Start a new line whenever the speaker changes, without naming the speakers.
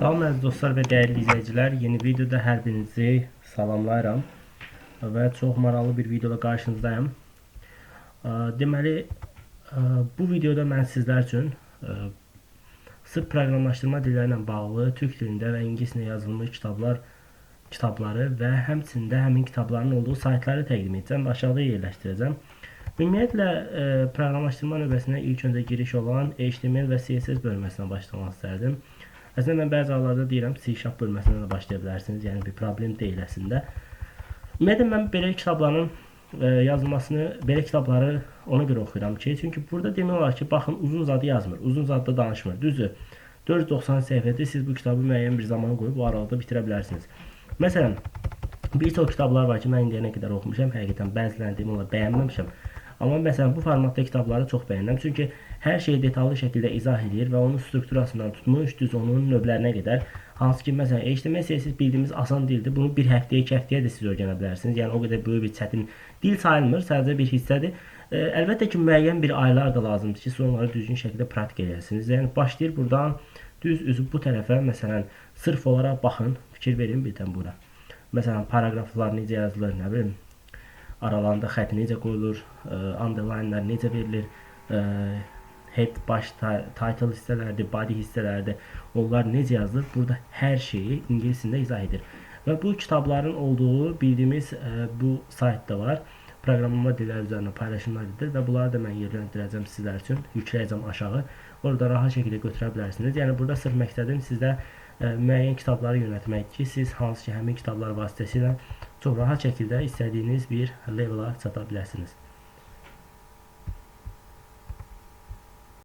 Salam əziz dostlar və dəyərli izləyicilər. Yeni videoda hər birinizi salamlayıram və çox maraqlı bir videoda qarşınızdayım. Deməli, bu videoda mən sizlər üçün sırf proqramlaşdırma dilləri ilə bağlı türk dilində və ingilis dilində yazılmış kitablar kitabları və həmçində həmin kitabların olduğu saytları təqdim edəcəm və aşağıda yerləşdirəcəm. Ümumiyyətlə proqramlaşdırma növbəsinə ilk öncə giriş olan HTML və CSS bölməsinə başlamaq istərdim. Əslində mən bəzi hallarda deyirəm C# bölməsindən də başlaya bilərsiniz. Yəni bir problem deyil əslində. Ümumiyyətlə mən belə kitabların ə, yazılmasını, belə kitabları ona görə oxuyuram ki, çünki burada demək olar ki, baxın uzun zadı yazmır, uzun zadda danışmır. Düzdür? 490 səhifədə siz bu kitabı müəyyən bir zaman qoyub bu aralıqda bitirə bilərsiniz. Məsələn, bir çox kitablar var ki, mən indiyənə qədər oxumuşam, həqiqətən bəzilərini demək olar bəyənməmişəm. Amma məsələn bu formatda kitabları çox bəyənirəm. Çünki hər şeyi detallı şəkildə izah edir və onun strukturasından tutmuş düz onun növlərinə qədər hansı ki məsələn HTML CSS bildiyimiz asan dildir. Bunu bir həftəyə, iki həftəyə də siz öyrənə bilərsiniz. Yəni o qədər böyük bir çətin dil sayılmır, sadəcə bir hissədir. E, əlbəttə ki, müəyyən bir aylar da lazımdır ki, siz onları düzgün şəkildə praktik edəsiniz. Yəni başlayır burdan düz üzüb bu tərəfə məsələn sırf olaraq baxın, fikir verin birdən bura. Məsələn, paragraflar necə yazılır, nə bilim, aralarında xətt necə qoyulur, ə, underline-lər necə verilir, ə, head, baş, title hissələrdir, body hissələrdir. Onlar necə yazılır? Burada hər şeyi ingilis dilində izah edir. Və bu kitabların olduğu bildiyimiz ə, bu saytda var. Proqramlama dilləri üzərində paylaşımlar edilir və bunları da mən yerləndirəcəm sizlər üçün, yükləyəcəm aşağı. Orada rahat şəkildə götürə bilərsiniz. Yəni burada sırf məqsədim sizdə ə, müəyyən kitabları yönətmək ki, siz hansı ki həmin kitablar vasitəsilə çox rahat şəkildə istədiyiniz bir levela çata biləsiniz.